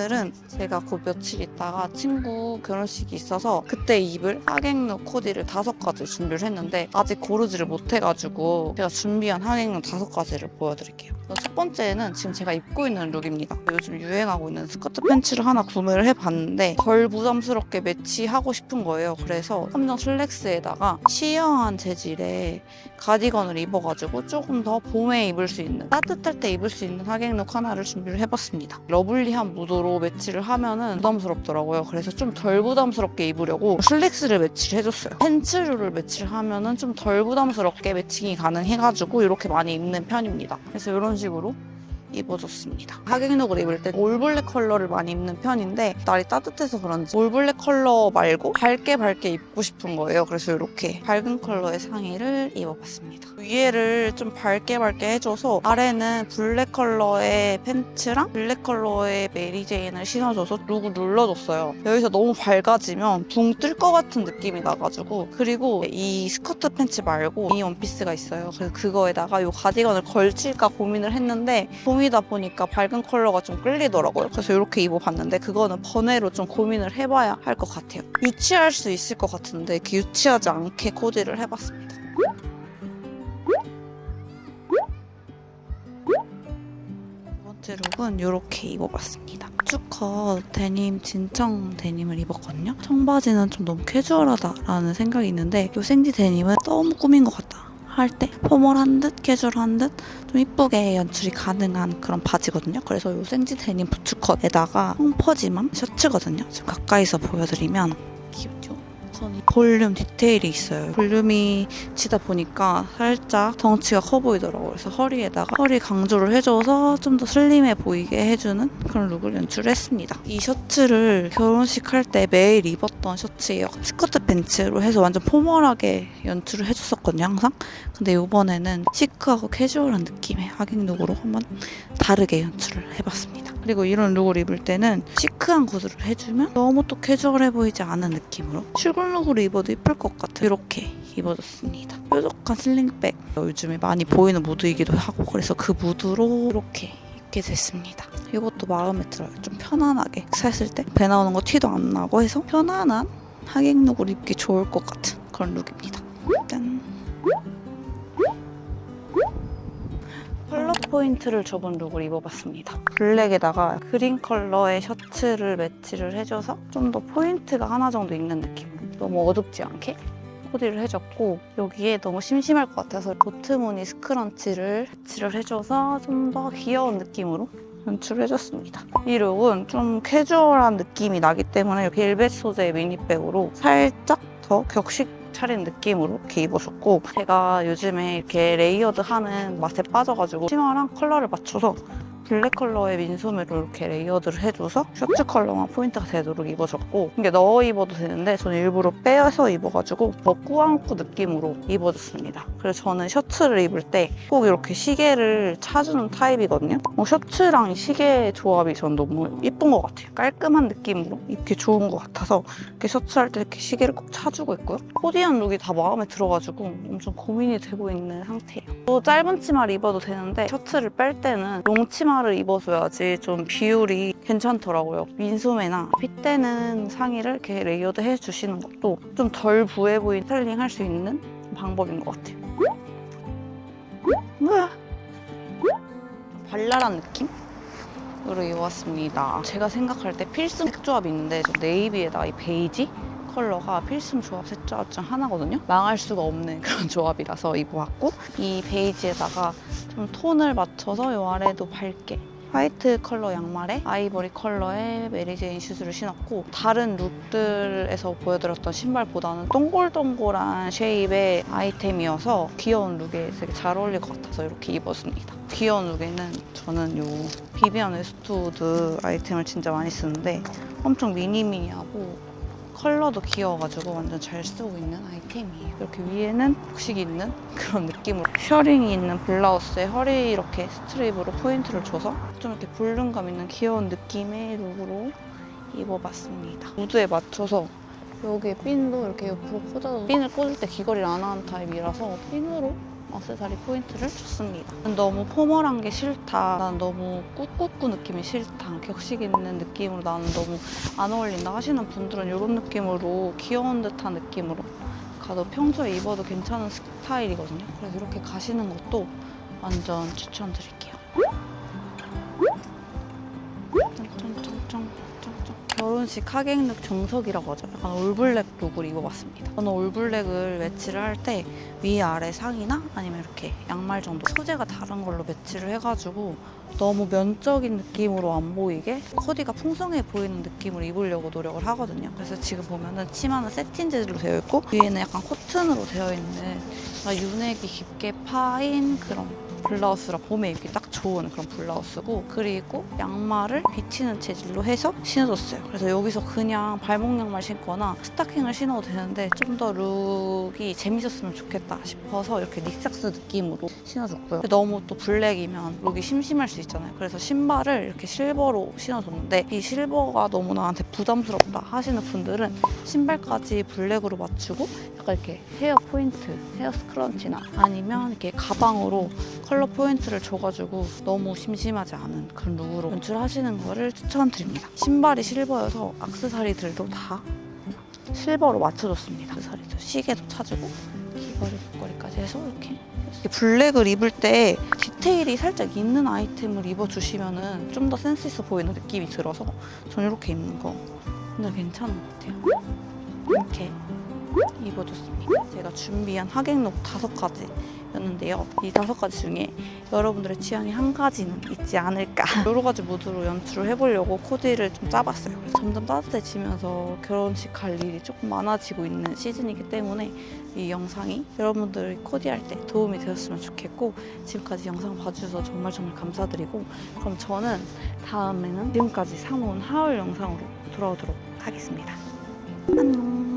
kadar 오늘은 제가 곧 며칠 있다가 친구 결혼식이 있어서 그때 입을 하객룩 코디를 다섯 가지 준비를 했는데 아직 고르지를 못해가지고 제가 준비한 하객룩 다섯 가지를 보여드릴게요. 첫 번째는 지금 제가 입고 있는 룩입니다. 요즘 유행하고 있는 스커트 팬츠를 하나 구매를 해봤는데 덜 부담스럽게 매치하고 싶은 거예요. 그래서 함정 슬랙스에다가 시어한 재질의 가디건을 입어가지고 조금 더 봄에 입을 수 있는 따뜻할 때 입을 수 있는 하객룩 하나를 준비를 해봤습니다. 러블리한 무드로 매치를 하면은 부담스럽더라고요. 그래서 좀 덜 부담스럽게 입으려고 슬랙스를 매치를 해줬어요. 팬츠류를 매치를 하면은 좀 덜 부담스럽게 매칭이 가능해가지고 이렇게 많이 입는 편입니다. 그래서 이런 식으로 입어줬습니다. 하객룩을 입을 때 올블랙 컬러를 많이 입는 편인데 날이 따뜻해서 그런지 올블랙 컬러 말고 밝게 밝게 입고 싶은 거예요. 그래서 이렇게 밝은 컬러의 상의를 입어봤습니다. 위에를 좀 밝게 밝게 해줘서 아래는 블랙 컬러의 팬츠랑 블랙 컬러의 메리제인을 신어줘서 룩을 눌러줬어요. 여기서 너무 밝아지면 붕 뜰 것 같은 느낌이 나가지고 그리고 이 스커트 팬츠 말고 이 원피스가 있어요. 그래서 그거에다가 이 가디건을 걸칠까 고민을 했는데 봄이다 보니까 밝은 컬러가 좀 끌리더라고요. 그래서 이렇게 입어봤는데 그거는 번외로 좀 고민을 해봐야 할 것 같아요. 유치할 수 있을 것 같은데 유치하지 않게 코디를 해봤습니다. 두 번째 룩은 이렇게 입어봤습니다. 수컷 데님 진청 데님을 입었거든요. 청바지는 좀 너무 캐주얼하다라는 생각이 있는데 이 생지 데님은 너무 꾸민 것 같다. 할 때 포멀한 듯 캐주얼한 듯 좀 이쁘게 연출이 가능한 그런 바지거든요. 그래서 이 생지 데님 부츠컷에다가 펑퍼짐한 셔츠거든요. 지금 가까이서 보여드리면 귀엽죠? 선이 볼륨 디테일이 있어요. 볼륨이 치다 보니까 살짝 덩치가 커 보이더라고요. 그래서 허리에다가 허리 강조를 해줘서 좀 더 슬림해 보이게 해주는 그런 룩을 연출했습니다. 이 셔츠를 결혼식 할 때 매일 입었던 셔츠예요. 스커트 팬츠로 해서 완전 포멀하게 연출을 해줬었거든요, 항상. 근데 이번에는 시크하고 캐주얼한 느낌의 하객룩으로 한번 다르게 연출을 해봤습니다. 그리고 이런 룩을 입을 때는 시크한 구두를 해주면 너무 또 캐주얼해 보이지 않은 느낌으로 출근 룩으로 입어도 예쁠 것 같아요. 이렇게 입어줬습니다. 뾰족한 슬링백 요즘에 많이 보이는 무드이기도 하고 그래서 그 무드로 이렇게 입게 됐습니다. 이것도 마음에 들어요. 좀 편안하게 샀을 때 배 나오는 거 티도 안 나고 해서 편안한 하객룩을 입기 좋을 것 같은 그런 룩입니다. 짠. 포인트를 줘본 룩을 입어봤습니다. 블랙에다가 그린 컬러의 셔츠를 매치를 해줘서 좀 더 포인트가 하나 정도 있는 느낌으로 너무 어둡지 않게 코디를 해줬고 여기에 너무 심심할 것 같아서 보트 무늬 스크런치를 매치를 해줘서 좀 더 귀여운 느낌으로 연출을 해줬습니다. 이 룩은 좀 캐주얼한 느낌이 나기 때문에 벨벳 소재의 미니백으로 살짝 더 격식 차린 느낌으로 이렇게 입어줬고 제가 요즘에 이렇게 레이어드 하는 맛에 빠져가지고 치마랑 컬러를 맞춰서 블랙 컬러의 민소매로 이렇게 레이어드를 해줘서 셔츠 컬러만 포인트가 되도록 입어줬고 이게 넣어 입어도 되는데 저는 일부러 빼서 입어가지고 더 꾸안꾸 느낌으로 입어줬습니다. 그래서 저는 셔츠를 입을 때 꼭 이렇게 시계를 차주는 타입이거든요. 어, 셔츠랑 이 시계 조합이 전 너무 예쁜 것 같아요. 깔끔한 느낌으로 입기 좋은 것 같아서 이렇게 셔츠 할 때 이렇게 시계를 꼭 차주고 있고요. 코디한 룩이 다 마음에 들어가지고 엄청 고민이 되고 있는 상태예요. 또 짧은 치마를 입어도 되는데 셔츠를 뺄 때는 롱 치마 를 입어줘야지 좀 비율이 괜찮더라고요. 민소매나 핏대는 상의를 이렇게 레이어드 해주시는 것도 좀 덜 부해 보이는 스타일링 할 수 있는 방법인 것 같아요. 발랄한 느낌? 으로 입었습니다. 제가 생각할 때 필승 색조합이 있는데 저 네이비에다가 이 베이지 컬러가 필승 조합 색조합 중 하나거든요. 망할 수가 없는 그런 조합이라서 입어봤고 이 베이지에다가 좀 톤을 맞춰서 요 아래도 밝게 화이트 컬러 양말에 아이보리 컬러의 메리제인 슈즈를 신었고 다른 룩들에서 보여드렸던 신발보다는 동글동글한 쉐입의 아이템이어서 귀여운 룩에 되게 잘 어울릴 것 같아서 이렇게 입었습니다. 귀여운 룩에는 저는 요 비비안 웨스트우드 아이템을 진짜 많이 쓰는데 엄청 미니미니하고 컬러도 귀여워가지고 완전 잘 쓰고 있는 아이템이에요. 이렇게 위에는 복식 있는 그런 느낌으로 셔링이 있는 블라우스에 허리 이렇게 스트립으로 포인트를 줘서 좀 이렇게 볼륨감 있는 귀여운 느낌의 룩으로 입어봤습니다. 무드에 맞춰서 여기에 핀도 이렇게 옆으로 꽂아서 핀을 꽂을 때 귀걸이를 안 하는 타입이라서 핀으로 액세서리 포인트를 줬습니다. 너무 포멀한 게 싫다. 난 너무 꾹꾹꾹 느낌이 싫다. 격식 있는 느낌으로 나는 너무 안 어울린다 하시는 분들은 이런 느낌으로 귀여운 듯한 느낌으로 가도 평소에 입어도 괜찮은 스타일이거든요. 그래서 이렇게 가시는 것도 완전 추천드릴게요. 결혼식 하객룩 정석이라고 하죠. 약간 올블랙 룩을 입어봤습니다. 저는 올블랙을 매치를 할 때 위 아래 상의나 아니면 이렇게 양말 정도 소재가 다른 걸로 매치를 해가지고 너무 면적인 느낌으로 안 보이게 코디가 풍성해 보이는 느낌으로 입으려고 노력을 하거든요. 그래서 지금 보면은 치마는 세틴 재질로 되어 있고 위에는 약간 코튼으로 되어 있는 윤액이 깊게 파인 그런 블라우스라 봄에 입기 딱 좋은 그런 블라우스고 그리고 양말을 비치는 재질로 해서 신어줬어요. 그래서 여기서 그냥 발목 양말 신거나 스타킹을 신어도 되는데 좀 더 룩이 재밌었으면 좋겠다 싶어서 이렇게 닉삭스 느낌으로 신어줬고요. 너무 또 블랙이면 룩이 심심할 수 있잖아요. 그래서 신발을 이렇게 실버로 신어줬는데 이 실버가 너무 나한테 부담스럽다 하시는 분들은 신발까지 블랙으로 맞추고 약간 이렇게 헤어 포인트, 헤어 스크런치나 아니면 이렇게 가방으로 컬러 포인트를 줘가지고 너무 심심하지 않은 그런 룩으로 연출하시는 거를 추천드립니다. 신발이 실버여서 악세사리들도 다 실버로 맞춰줬습니다. 악세사리도 시계도 찾고 귀걸이, 목걸이까지 해서 이렇게 블랙을 입을 때 디테일이 살짝 있는 아이템을 입어주시면은 좀 더 센스 있어 보이는 느낌이 들어서 저는 이렇게 입는 거 진짜 괜찮은 것 같아요. 이렇게 입어줬습니다. 제가 준비한 하객룩 다섯 가지 였는데요. 이 다섯 가지 중에 여러분들의 취향이 한 가지는 있지 않을까. 여러 가지 무드로 연출을 해보려고 코디를 좀 짜봤어요. 점점 따뜻해지면서 결혼식 갈 일이 조금 많아지고 있는 시즌이기 때문에 이 영상이 여러분들 코디할 때 도움이 되었으면 좋겠고 지금까지 영상 봐주셔서 정말 정말 감사드리고 그럼 저는 다음에는 지금까지 사모은 하울 영상으로 돌아오도록 하겠습니다. 안녕.